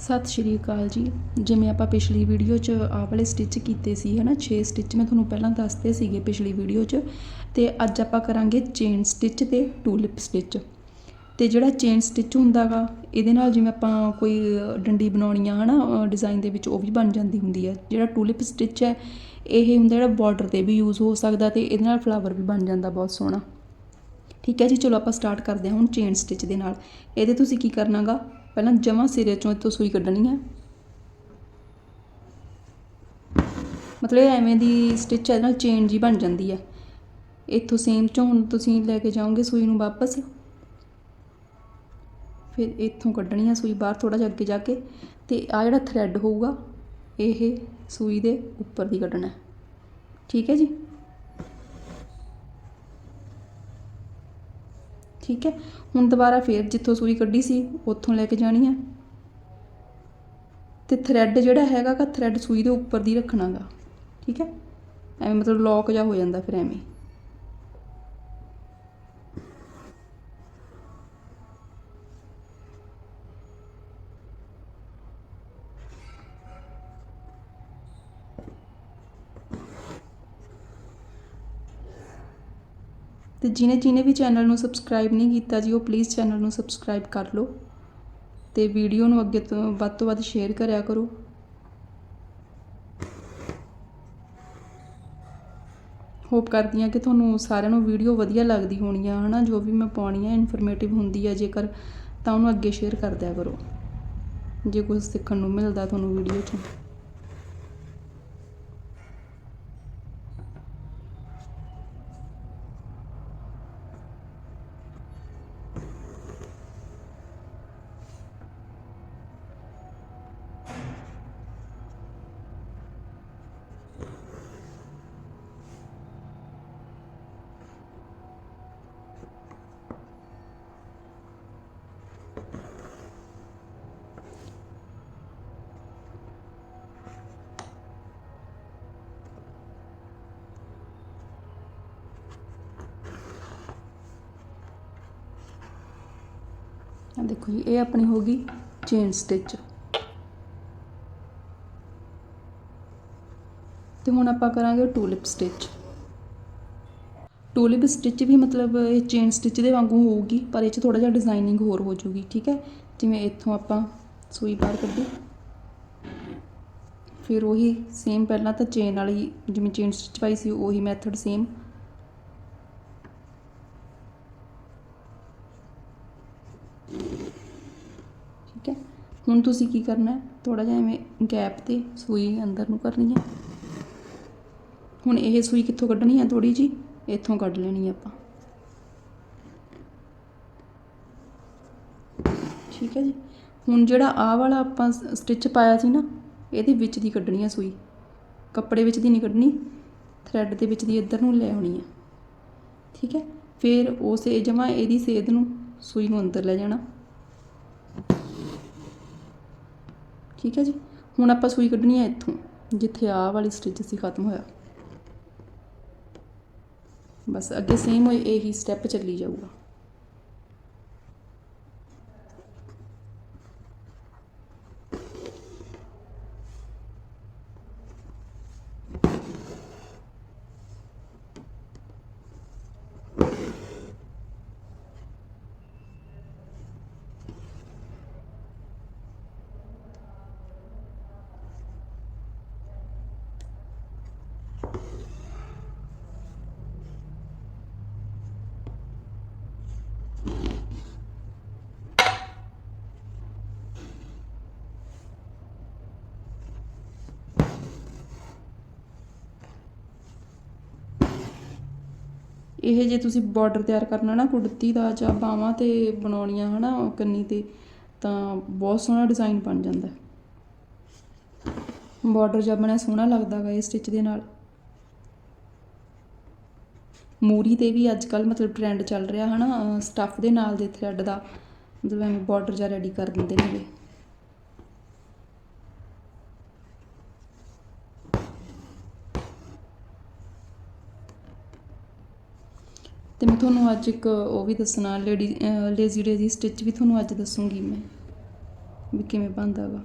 ਸਤਿ ਸ਼੍ਰੀ ਅਕਾਲ ਜੀ। ਜਿਵੇਂ ਆਪਾਂ ਪਿਛਲੀ ਵੀਡੀਓ 'ਚ ਆਹ ਵਾਲੇ ਸਟਿਚ ਕੀਤੇ ਸੀ, ਹਨਾ? 6 ਸਟਿਚ ਮੈਂ ਤੁਹਾਨੂੰ ਪਹਿਲਾਂ ਦੱਸਦੇ ਸੀਗੇ ਪਿਛਲੀ ਵੀਡੀਓ 'ਚ। ਤੇ ਅੱਜ ਆਪਾਂ ਕਰਾਂਗੇ ਚੇਨ ਸਟਿਚ ਤੇ ਟੂਲਿਪ ਸਟਿਚ ਤੇ ਜਿਹੜਾ ਚੇਨ ਸਟਿਚ ਹੁੰਦਾਗਾ, ਇਹਦੇ ਨਾਲ ਜਿਵੇਂ ਆਪਾਂ ਕੋਈ ਡੰਡੀ ਬਣਾਉਣੀ ਆ, ਹਨਾ? ਡਿਜ਼ਾਈਨ ਦੇ ਵਿੱਚ ਉਹ ਵੀ ਬਣ ਜਾਂਦੀ ਹੁੰਦੀ ਹੈ ਜਿਹੜਾ ਟੂਲਿਪ ਸਟਿਚ ਹੈ, ਇਹ ਹੁੰਦਾ ਜਿਹੜਾ ਬਾਰਡਰ ਤੇ ਵੀ ਯੂਜ਼ ਹੋ ਸਕਦਾ ਤੇ ਇਹਦੇ ਨਾਲ ਫਲਾਵਰ ਵੀ ਬਣ ਜਾਂਦਾ ਬਹੁਤ ਸੋਹਣਾ। ਠੀਕ ਹੈ ਜੀ, ਚਲੋ ਆਪਾਂ ਸਟਾਰਟ ਕਰਦੇ ਹਾਂ ਹੁਣ ਚੇਨ ਸਟਿਚ ਦੇ ਨਾਲ। ਇਹਦੇ ਤੁਸੀਂ ਕੀ ਕਰਨਾਗਾ? ਪਹਿਲਾਂ ਜਮਾਂ ਸਿਰੇ ਚੋਂ ਇੱਥੋਂ ਸੂਈ ਕੱਢਣੀ ਹੈ ਮਤਲਬ ਐਵੇਂ ਦੀ ਸਟਿਚ ਇਹਦੇ ਨਾਲ ਚੇਨ ਜੀ ਬਣ ਜਾਂਦੀ ਹੈ ਇੱਥੋਂ ਸੇਮ ਚੋਂ ਹੁਣ ਤੁਸੀਂ ਲੈ ਕੇ ਜਾਓਗੇ ਸੂਈ ਨੂੰ ਵਾਪਸ। ਫਿਰ ਇੱਥੋਂ ਕੱਢਣੀ ਆ ਸੂਈ ਬਾਹਰ ਥੋੜਾ ਜਿਹਾ ਅੱਗੇ ਜਾ ਕੇ। ਤੇ ਆ ਜਿਹੜਾ ਥਰੈਡ ਹੋਊਗਾ, ਇਹ ਸੂਈ ਦੇ ਉੱਪਰ ਦੀ ਕੱਢਣਾ। ਠੀਕ ਹੈ ਜੀ? ਠੀਕ ਹੈ? ਹੁਣ ਦੁਬਾਰਾ ਫੇਰ ਜਿੱਥੋਂ ਸੂਈ ਕੱਢੀ ਸੀ, ਉੱਥੋਂ ਲੈ ਕੇ ਜਾਣੀ ਹੈ। ਤੇ ਥਰੈਡ ਜਿਹੜਾ ਹੈਗਾ ਗਾ ਥਰੈਡ ਸੂਈ ਦੇ ਉੱਪਰ ਦੀ ਰੱਖਣਾਗਾ ਠੀਕ ਹੈ? ਐਵੇਂ ਮਤਲਬ ਲੌਕ ਜਾ ਹੋ ਜਾਂਦਾ ਫਿਰ ਐਵੇਂ। ਤੇ ਜਿਹਨੇ ਜਿਹਨੇ ਵੀ ਚੈਨਲ ਨੂੰ ਸਬਸਕ੍ਰਾਈਬ ਨਹੀਂ ਕੀਤਾ ਜੀ, ਉਹ ਪਲੀਜ਼ ਚੈਨਲ ਨੂੰ ਸਬਸਕ੍ਰਾਈਬ ਕਰ ਲਓ ਤੇ ਵੀਡੀਓ ਨੂੰ ਅੱਗੇ ਤੋਂ ਵੱਧ ਤੋਂ ਵੱਧ ਸ਼ੇਅਰ ਕਰਿਆ ਕਰੋ। ਹੋਪ ਕਰਦੀ ਹਾਂ ਕਿ ਤੁਹਾਨੂੰ ਸਾਰਿਆਂ ਨੂੰ ਵੀਡੀਓ ਵਧੀਆ ਲੱਗਦੀ ਹੋਣੀ ਆ, ਹਨਾ? ਜੋ ਵੀ ਮੈਂ ਪਾਉਣੀ ਆ ਇਨਫੋਰਮੇਟਿਵ ਹੁੰਦੀ ਆ ਜੇਕਰ, ਤਾਂ ਉਹਨੂੰ ਅੱਗੇ ਸ਼ੇਅਰ ਕਰ ਦਿਆ ਕਰੋ। ਜੇ ਕੁਝ ਸਿੱਖਣ ਨੂੰ ਮਿਲਦਾ ਤੁਹਾਨੂੰ ਵੀਡੀਓ 'ਚ। ਆ ਦੇਖੋ ਜੀ, ਇਹ ਆਪਣੀ ਹੋ ਗਈ ਚੇਨ ਸਟਿਚ ਤੇ ਹੁਣ ਆਪਾਂ ਕਰਾਂਗੇ ਟੂਲਿਪ ਸਟਿਚ ਟੂਲਿਪ ਸਟਿਚ ਵੀ ਮਤਲਬ ਇਹ ਚੇਨ ਸਟਿਚ ਦੇ ਵਾਂਗੂ ਹੋਊਗੀ, ਪਰ ਇਹ ਚ ਥੋੜਾ ਜਿਹਾ ਡਿਜ਼ਾਈਨਿੰਗ ਹੋਰ ਹੋ ਜੂਗੀ ਠੀਕ ਹੈ? ਜਿਵੇਂ ਇੱਥੋਂ ਆਪਾਂ ਸੂਈ ਬਾਹਰ ਕੱਢੀ। ਫਿਰ ਉਹੀ ਸੇਮ ਪਹਿਲਾਂ ਤਾਂ ਚੇਨ ਵਾਲੀ, ਜਿਵੇਂ ਚੇਨ ਸਟਿਚ ਪਾਈ ਸੀ, ਉਹੀ ਮੈਥਡ ਸੇਮ ਠੀਕ ਹੈ ਹੁਣ ਤੁਸੀਂ ਕੀ ਕਰਨਾ ਹੈ? ਥੋੜਾ ਜਿਹਾ ਐਵੇਂ ਗੈਪ ਤੇ ਸੂਈ ਅੰਦਰ ਨੂੰ ਕਰਨੀ ਹੈ। ਹੁਣ ਇਹ ਸੂਈ ਕਿੱਥੋਂ ਕੱਢਣੀ ਹੈ ਥੋੜੀ ਜੀ ਇੱਥੋਂ ਕੱਢ ਲੈਣੀ ਆਪਾਂ। ਠੀਕ ਹੈ ਜੀ। ਹੁਣ ਜਿਹੜਾ ਆਹ ਵਾਲਾ ਆਪਾਂ ਸਟਿਚ ਪਾਇਆ ਸੀ ਨਾ, ਇਹਦੇ ਵਿੱਚ ਦੀ ਕੱਢਣੀ ਹੈ ਸੂਈ। ਕੱਪੜੇ ਵਿੱਚ ਦੀ ਨਹੀਂ ਕੱਢਣੀ ਥਰੈਡ ਦੇ ਵਿੱਚ ਦੀ ਇੱਧਰ ਨੂੰ ਲੈ ਆਉਣੀ ਹੈ। ਠੀਕ ਹੈ। ਫਿਰ ਉਸੇ ਜਮਾ ਇਹਦੀ ਸੇਧ ਨੂੰ ਸੂਈ ਨੂੰ ਅੰਦਰ ਲੈ ਜਾਣਾ। ਠੀਕ ਹੈ ਜੀ। ਹੁਣ ਆਪਾਂ ਸੂਈ ਕੱਢਣੀ ਹੈ ਇੱਥੋਂ, ਜਿੱਥੇ ਆਹ ਵਾਲੀ ਸਟਿਚ ਸੀ ਖਤਮ ਹੋਇਆ। ਬਸ ਅੱਗੇ ਸੇਮ ਹੋਏ, ਇਹੀ ਸਟੈਪ ਚੱਲੀ ਜਾਊਗਾ। ਇਹ ਜੇ ਤੁਸੀਂ ਬਾਰਡਰ ਤਿਆਰ ਕਰਨਾ ਨਾ ਕੁੜਤੀ ਦਾ ਜਾਂ ਬਾਹਾਂ ਤੇ ਬਣਾਉਣੀਆਂ ਹਨਾ ਉਹ ਕੰਨੀ ਤੇ, ਤਾਂ ਬਹੁਤ ਸੋਹਣਾ ਡਿਜ਼ਾਈਨ ਬਣ ਜਾਂਦਾ। ਬਾਰਡਰ ਜਦ ਬਣਿਆ ਸੋਹਣਾ ਲੱਗਦਾ ਗਾ ਇਹ ਸਟਿਚ ਦੇ ਨਾਲ। ਮੂਰੀ ਤੇ ਵੀ ਅੱਜ ਕੱਲ ਮਤਲਬ ਟ੍ਰੈਂਡ ਚੱਲ ਰਿਹਾ ਹਨਾ ਸਟੱਫ ਦੇ ਨਾਲ ਦੇ ਥਰੈਡ ਦਾ। ਮਤਲਬ ਐਵੇਂ ਬਾਰਡਰ ਜਿਹਾ ਰੈਡੀ ਕਰ ਦਿੰਦੇ ਨੇਗੇ। ਅਤੇ ਮੈਂ ਤੁਹਾਨੂੰ ਅੱਜ ਇੱਕ ਉਹ ਵੀ ਦੱਸਣਾ, ਲੇਡੀ ਲੇਜ਼ੀ ਡੇਜ਼ੀ ਸਟਿਚ ਵੀ ਤੁਹਾਨੂੰ ਅੱਜ ਦੱਸੂੰਗੀ ਮੈਂ, ਵੀ ਕਿਵੇਂ ਬਣਦਾ ਵਾ।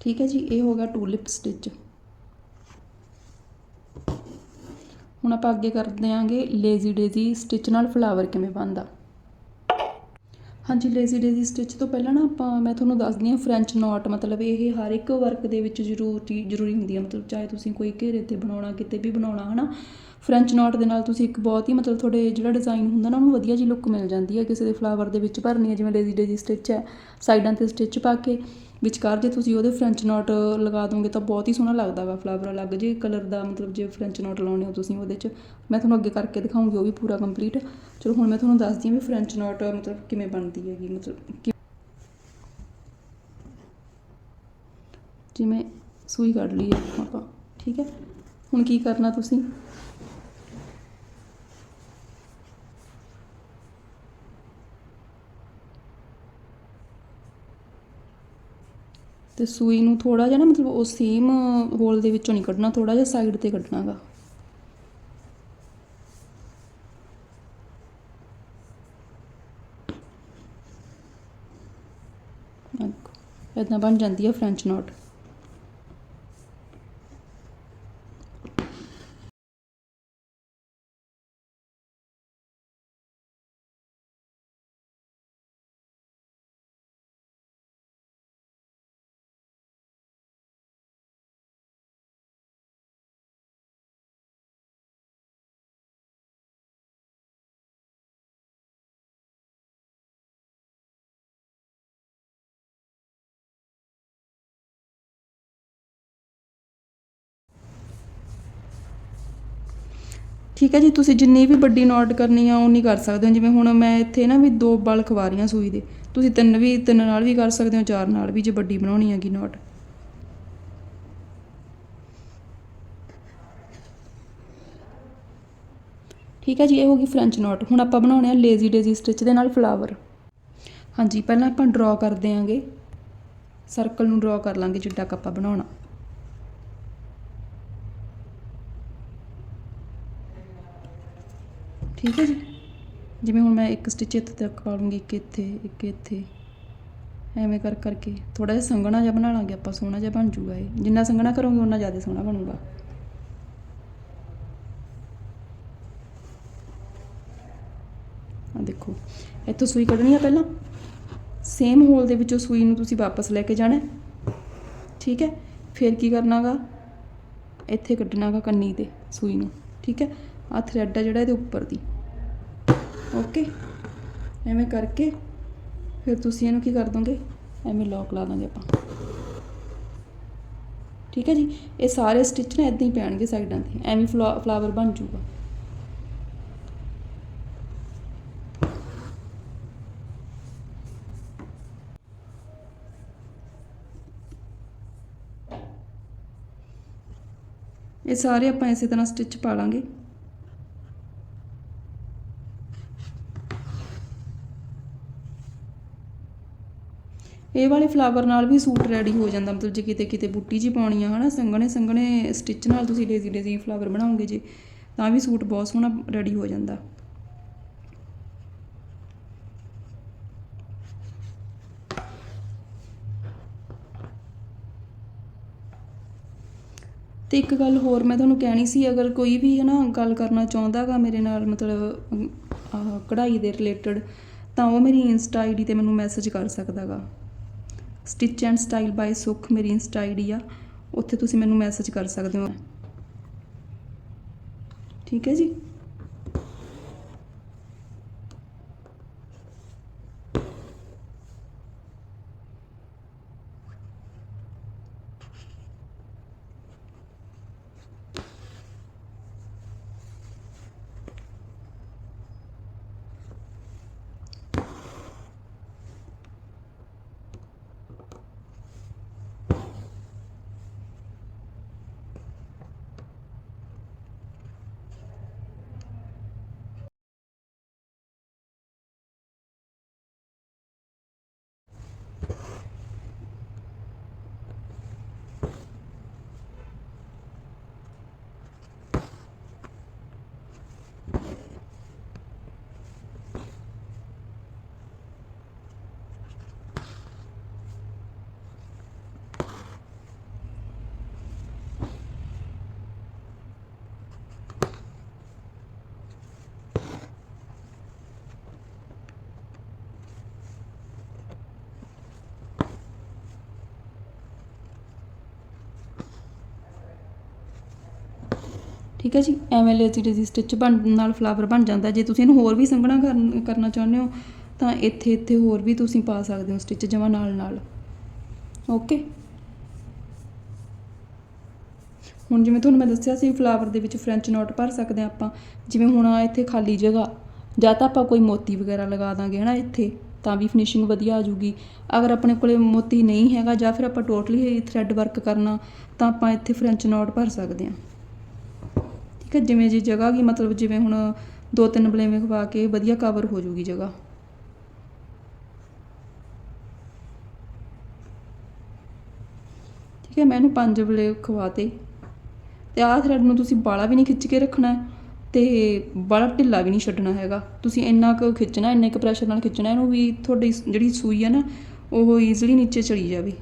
ਠੀਕ ਹੈ ਜੀ, ਇਹ ਹੋ ਗਿਆ ਟੂਲਿਪ ਸਟਿਚ ਆਪਾਂ ਅੱਗੇ ਕਰਦੇ ਆਂਗੇ ਲੇਜ਼ੀ ਡੇਜ਼ੀ ਸਟਿਚ ਨਾਲ ਫਲਾਵਰ ਕਿਵੇਂ ਬਣਦਾ। ਹਾਂਜੀ ਲੇਜ਼ੀ ਡੇਜ਼ੀ ਸਟਿਚ ਤੋਂ ਪਹਿਲਾਂ ਨਾ ਆਪਾਂ, ਮੈਂ ਤੁਹਾਨੂੰ ਦੱਸਦੀ ਹਾਂ ਫ੍ਰੈਂਚ ਨੋਟ ਮਤਲਬ ਇਹ ਹਰ ਇੱਕ ਵਰਕ ਦੇ ਵਿੱਚ ਜ਼ਰੂਰੀ ਜ਼ਰੂਰੀ ਹੁੰਦੀ ਹੈ ਮਤਲਬ ਚਾਹੇ ਤੁਸੀਂ ਕੋਈ ਘੇਰੇ ਤੇ ਬਣਾਉਣਾ, ਕਿਤੇ ਵੀ ਬਣਾਉਣਾ, ਹਨਾ। ਫ੍ਰੈਂਚ ਨੋਟ ਦੇ ਨਾਲ ਤੁਸੀਂ ਇੱਕ ਬਹੁਤ ਹੀ ਮਤਲਬ ਤੁਹਾਡੇ ਜਿਹੜਾ ਡਿਜ਼ਾਈਨ ਹੁੰਦਾ ਨਾ, ਉਹਨੂੰ ਵਧੀਆ ਜੀ ਲੁੱਕ ਮਿਲ ਜਾਂਦੀ ਹੈ ਕਿਸੇ ਦੇ ਫਲਾਵਰ ਦੇ ਵਿੱਚ ਭਰਨੀ ਹੈ ਜਿਵੇਂ ਲੇਜ਼ੀ ਡੇਜ਼ੀ ਸਟਿਚ ਹੈ ਸਾਈਡਾਂ ਤੇ ਸਟਿਚ ਪਾ ਕੇ। ਵਿਚਕਾਰ ਜੇ ਤੁਸੀਂ ਉਹਦੇ ਫਰੈਂਚ ਨੋਟ ਲਗਾ ਦੋਗੇ ਤਾਂ ਬਹੁਤ ਹੀ ਸੋਹਣਾ ਲੱਗਦਾ ਵਾ ਫਲਾਵਰ ਅਲੱਗ ਜੇ ਕਲਰ ਦਾ, ਮਤਲਬ ਜੇ ਫਰੈਂਚ ਨੋਟ ਲਾਉਣੇ ਹੋ ਤੁਸੀਂ ਉਹਦੇ 'ਚ। ਮੈਂ ਤੁਹਾਨੂੰ ਅੱਗੇ ਕਰਕੇ ਦਿਖਾਉਂਗੀ, ਉਹ ਵੀ ਪੂਰਾ ਕੰਪਲੀਟ ਚਲੋ ਹੁਣ ਮੈਂ ਤੁਹਾਨੂੰ ਦੱਸਦੀ ਹਾਂ ਵੀ ਫਰੈਂਚ ਨੋਟ ਮਤਲਬ ਕਿਵੇਂ ਬਣਦੀ ਹੈਗੀ, ਮਤਲਬ ਜਿਵੇਂ ਸੂਈ ਕੱਢ ਲਈ ਆਪਾਂ, ਠੀਕ ਹੈ? ਹੁਣ ਕੀ ਕਰਨਾ ਤੁਸੀਂ? ਤੇ ਸੂਈ ਨੂੰ ਥੋੜਾ ਜਿਹਾ ਨਾ ਮਤਲਬ ਉਹ ਸੇਮ ਹੋਲ ਦੇ ਵਿੱਚੋਂ ਨਹੀਂ ਕੱਢਣਾ ਥੋੜਾ ਜਿਹਾ ਸਾਈਡ ਤੇ ਕੱਢਣਾਗਾ। ਇਦਾਂ ਬਣ ਜਾਂਦੀ ਹੈ ਫ੍ਰੈਂਚ ਨੋਟ ਠੀਕ ਹੈ ਜੀ, ਤੁਸੀਂ ਜਿੰਨੀ ਵੀ ਵੱਡੀ ਨੋਟ ਕਰਨੀ ਆ ਉਨੀ ਕਰ ਸਕਦੇ ਹੋ। ਜਿਵੇਂ ਹੁਣ ਮੈਂ ਇੱਥੇ ਨਾ ਵੀ ਦੋ ਬਲ ਖਵਾ ਰਹੀ ਹਾਂ ਸੂਈ ਦੇ। ਤੁਸੀਂ ਤਿੰਨ ਵੀ, ਤਿੰਨ ਨਾਲ ਵੀ ਕਰ ਸਕਦੇ ਹੋ, ਚਾਰ ਨਾਲ ਵੀ ਜੇ ਵੱਡੀ ਬਣਾਉਣੀ ਹੈਗੀ ਨੋਟ ਠੀਕ ਹੈ ਜੀ, ਇਹ ਹੋ ਗਈ ਫ੍ਰੈਂਚ ਨੋਟ ਹੁਣ ਆਪਾਂ ਬਣਾਉਣੇ ਆ ਲੇਜ਼ੀ ਡੇਜ਼ੀ ਸਟਿਚ ਦੇ ਨਾਲ ਫਲਾਵਰ ਹਾਂਜੀ, ਪਹਿਲਾਂ ਆਪਾਂ ਡਰਾ ਕਰਦੇ ਆਂਗੇ। ਸਰਕਲ ਨੂੰ ਡਰਾ ਕਰ ਲਾਂਗੇ ਜਿੱਡਾ ਕੱਪਾ ਬਣਾਉਣਾ। ਠੀਕ ਹੈ ਜੀ? ਜਿਵੇਂ ਹੁਣ ਮੈਂ ਇੱਕ ਸਟਿਚ ਇੱਥੇ ਤੱਕ ਪਾ ਲੂੰਗੀ ਇੱਕ ਇੱਥੇ ਇੱਕ ਇੱਥੇ। ਐਵੇਂ ਕਰ ਕਰਕੇ ਥੋੜਾ ਜਿਹਾ ਸੰਘਣਾ ਜਿਹਾ ਬਣਾ ਲਾਂਗੇ, ਆਪਾਂ ਸੋਹਣਾ ਜਿਹਾ ਬਣ ਜੂਗਾ ਇਹ। ਜਿੰਨਾ ਸੰਘਣਾ ਕਰੋਗੇ ਉਨਾ ਜ਼ਿਆਦਾ ਸੋਹਣਾ ਬਣੂਗਾ। ਆ ਦੇਖੋ, ਇੱਥੋਂ ਸੂਈ ਕੱਢਣੀ ਆ ਪਹਿਲਾਂ। ਸੇਮ ਹੋਲ ਦੇ ਵਿੱਚੋਂ ਸੂਈ ਨੂੰ ਤੁਸੀਂ ਵਾਪਸ ਲੈ ਕੇ ਜਾਣਾ ਠੀਕ ਹੈ? ਫਿਰ ਕੀ ਕਰਨਾਗਾ? ਇੱਥੇ ਕੱਢਣਾਗਾ ਕੰਨੀ ਤੇ ਸੂਈ ਨੂੰ। ਠੀਕ ਹੈ? ਆ ਥਰੈਡ ਆ ਜਿਹੜਾ ਇਹਦੇ ਉੱਪਰ ਦੀ। ਓਕੇ ਐਵੇਂ ਕਰਕੇ ਫਿਰ ਤੁਸੀਂ ਇਹਨੂੰ ਕੀ ਕਰ ਦੋਗੇ? ਐਵੇਂ ਲੌਕ ਲਾ ਦਾਂਗੇ ਆਪਾਂ। ਠੀਕ ਹੈ ਜੀ? ਇਹ ਸਾਰੇ ਸਟਿਚ ਨਾ ਇਦਾਂ ਹੀ ਪੈਣਗੇ ਸਾਈਡਾਂ ਤੇ। ਐਵੇਂ ਫਲਾਵਰ ਬਣ ਜਾਊਗਾ। ਇਹ ਸਾਰੇ ਆਪਾਂ ਇਸੇ ਤਰ੍ਹਾਂ ਸਟਿਚ ਪਾ ਲਾਂਗੇ। ਇਹ ਵਾਲੇ ਫਲਾਵਰ ਨਾਲ ਵੀ ਸੂਟ ਰੈਡੀ ਹੋ ਜਾਂਦਾ, ਮਤਲਬ ਜੇ ਕਿਤੇ ਕਿਤੇ ਬੁੱਟੀ ਜੀ ਪਾਉਣੀ ਆ, ਹਨਾ, ਸੰਘਣੇ ਸੰਘਣੇ ਸਟਿਚ ਨਾਲ ਤੁਸੀਂ ਡੇਜ਼ੀ ਡੇਜ਼ੀ ਫਲਾਵਰ ਬਣਾਓਗੇ ਜੇ, ਤਾਂ ਵੀ ਸੂਟ ਬਹੁਤ ਸੋਹਣਾ ਰੈਡੀ ਹੋ ਜਾਂਦਾ। ਤੇ ਇੱਕ ਗੱਲ ਹੋਰ ਮੈਂ ਤੁਹਾਨੂੰ ਕਹਿਣੀ ਸੀ, ਅਗਰ ਕੋਈ ਵੀ ਹੈ ਨਾ ਗੱਲ ਕਰਨਾ ਚਾਹੁੰਦਾਗਾ ਮੇਰੇ ਨਾਲ, ਮਤਲਬ ਕਢਾਈ ਦੇ ਰਿਲੇਟਡ ਤਾਂ ਉਹ ਮੇਰੀ ਇੰਸਟਾ ਆਈਡੀ ਤੇ ਮੈਨੂੰ ਮੈਸੇਜ ਕਰ ਸਕਦਾਗਾ। Stitch and style by Sukh ਮੇਰੀ ਇੰਸਟਾ ਆਈਡੀ ਆ। ਉੱਥੇ ਤੁਸੀਂ ਮੈਨੂੰ ਮੈਸੇਜ ਕਰ ਸਕਦੇ ਹੋ। ਠੀਕ ਹੈ ਜੀ? ਠੀਕ ਹੈ ਜੀ, ਐਵੇਂ ਲੇਜ਼ੀ ਡੇਜ਼ੀ ਸਟਿਚ ਬਣ, ਨਾਲ ਫਲਾਵਰ ਬਣ ਜਾਂਦਾ। ਜੇ ਤੁਸੀਂ ਇਹਨੂੰ ਹੋਰ ਵੀ ਸੰਘਣਾ ਕਰਨ- ਕਰਨਾ ਚਾਹੁੰਦੇ ਹੋ, ਤਾਂ ਇੱਥੇ ਇੱਥੇ ਹੋਰ ਵੀ ਤੁਸੀਂ ਪਾ ਸਕਦੇ ਹੋ ਸਟਿਚ ਜਮਾ ਨਾਲ ਨਾਲ। ਓਕੇ ਹੁਣ ਜਿਵੇਂ ਤੁਹਾਨੂੰ ਮੈਂ ਦੱਸਿਆ ਸੀ ਫਲਾਵਰ ਦੇ ਵਿੱਚ ਫ੍ਰੈਂਚ ਨੋਟ ਭਰ ਸਕਦੇ ਹਾਂ ਆਪਾਂ। ਜਿਵੇਂ ਹੁਣ ਆਹ ਇੱਥੇ ਖਾਲੀ ਜਗ੍ਹਾ, ਜਾਂ ਤਾਂ ਆਪਾਂ ਕੋਈ ਮੋਤੀ ਵਗੈਰਾ ਲਗਾ ਦਾਂਗੇ, ਹਨਾ ਇੱਥੇ, ਤਾਂ ਵੀ ਫਿਨਿਸ਼ਿੰਗ ਵਧੀਆ ਆ ਜੂਗੀ ਅਗਰ ਆਪਣੇ ਕੋਲੇ ਮੋਤੀ ਨਹੀਂ ਹੈਗਾ, ਜਾਂ ਫਿਰ ਆਪਾਂ ਟੋਟਲੀ ਥ੍ਰੈਡ ਵਰਕ ਕਰਨਾ, ਤਾਂ ਆਪਾਂ ਇੱਥੇ ਫ੍ਰੈਂਚ ਨੋਟ ਭਰ ਸਕਦੇ ਹਾਂ। ਠੀਕ ਜਿਵੇਂ ਜੀ ਜਗ੍ਹਾ ਕੀ ਮਤਲਬ ਜਿਵੇਂ ਹੁਣ ਦੋ ਤਿੰਨ ਬਲੇਵੇਂ ਖਵਾ ਕੇ ਵਧੀਆ ਕਵਰ ਹੋ ਜੂਗੀ ਜਗ੍ਹਾ। ਠੀਕ ਹੈ, ਮੈਂ ਇਹਨੂੰ ਪੰਜ ਬਲੇ ਖਵਾਤੇ। ਤੇ ਆਹ ਥਰੈਡ ਨੂੰ ਤੁਸੀਂ ਬਾਲਾ ਵੀ ਨਹੀਂ ਖਿੱਚ ਕੇ ਰੱਖਣਾ ਹੈ ਤੇ ਬਾਲਾ ਢਿੱਲਾ ਵੀ ਨਹੀਂ ਛੱਡਣਾ ਹੈਗਾ। ਤੁਸੀਂ ਇੰਨਾ ਕੁ ਖਿੱਚਣਾ, ਇੰਨੇ ਕੁ ਪ੍ਰੈਸ਼ਰ ਨਾਲ ਖਿੱਚਣਾ, ਇਹਨੂੰ ਵੀ ਤੁਹਾਡੀ ਜਿਹੜੀ ਸੂਈ ਹੈ ਨਾ, ਉਹ ਈਜ਼ੀਲੀ ਨੀਚੇ ਚਲੀ ਜਾਵੇ।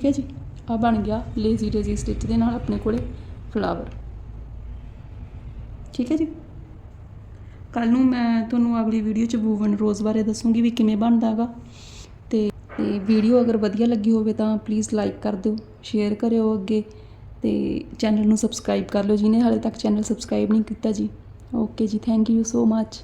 ਠੀਕ ਹੈ ਜੀ? ਆ ਬਣ ਗਿਆ ਲੇਜ਼ੀ ਡੇਜ਼ੀ ਸਟਿਚ ਦੇ ਨਾਲ ਆਪਣੇ ਕੋਲੇ ਫਲਾਵਰ ਠੀਕ ਹੈ ਜੀ? ਕੱਲ ਨੂੰ ਮੈਂ ਤੁਹਾਨੂੰ ਅਗਲੀ ਵੀਡੀਓ 'ਚ ਵੂਵਨ ਰੋਜ਼ ਬਾਰੇ ਦੱਸੂਗੀ ਵੀ ਕਿਵੇਂ ਬਣਦਾ ਹੈਗਾ। ਤੇ ਤੇ ਵੀਡੀਓ ਅਗਰ ਵਧੀਆ ਲੱਗੀ ਹੋਵੇ ਤਾਂ ਪਲੀਜ਼ ਲਾਈਕ ਕਰ ਦਿਓ ਸ਼ੇਅਰ ਕਰਿਓ ਅੱਗੇ। ਤੇ ਚੈਨਲ ਨੂੰ ਸਬਸਕ੍ਰਾਈਬ ਕਰ ਲਿਓ ਜਿਹਨੇ ਹਾਲੇ ਤੱਕ ਚੈਨਲ ਸਬਸਕ੍ਰਾਈਬ ਨਹੀਂ ਕੀਤਾ ਜੀ। ਓਕੇ ਜੀ ਥੈਂਕ ਯੂ ਸੋ ਮੱਚ